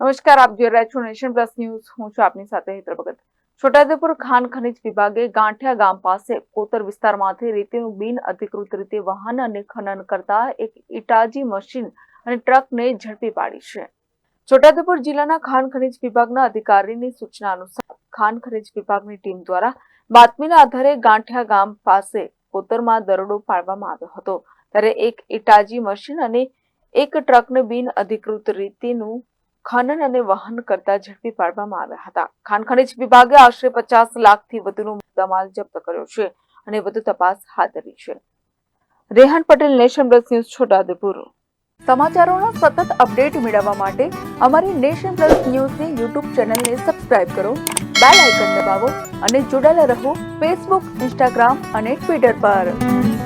નમસ્કાર, આપ જોઈ રહ્યા છો નેશન પ્લસ ન્યૂઝ. હું છું આપની સાથે હેતલ ભગત. છોટાઉદેપુર ખાન ખનીજ વિભાગે ગાંઠિયા ગામ પાસે કોતર વિસ્તારમાંથી રેતીનું બિન અધિકૃત રીતે વાહન અને ખનન કરતા એક ઇટાજી મશીન અને ટ્રકને ઝડપી પાડી છે. છોટાઉદેપુર જિલ્લાના ખાન ખનીજ વિભાગના અધિકારીની સૂચના અનુસાર ખાન ખનીજ વિભાગની ટીમ દ્વારા બાતમીના આધારે ગાંઠિયા ગામ પાસે કોતરમાં દરોડો પાડવામાં આવ્યો હતો. ત્યારે એક ઇટાજી મશીન અને એક ટ્રકને બિન અધિકૃત રીતિનું ખનન અને વહન કરતા ઝડપી પાડવામાં આવ્યા હતા. ખાન ખનીજ વિભાગે આશરે પચાસ લાખથી વધુનો મુદ્દામાલ જપ્ત કર્યો છે અને વધુ તપાસ હાથ ધરી છે. Rehan Patel, Nation Plus News, Chhota Udepur. સમાચારોના સતત અપડેટ મેળવવા માટે અમારી નેશન પ્લસ ન્યૂઝની યુટ્યુબ ચેનલને સબસ્ક્રાઇબ કરો, બેલ આઇકન દબાવો અને જોડાયેલા રહો ફેસબુક, ઇન્સ્ટાગ્રામ અને ટ્વિટર પર.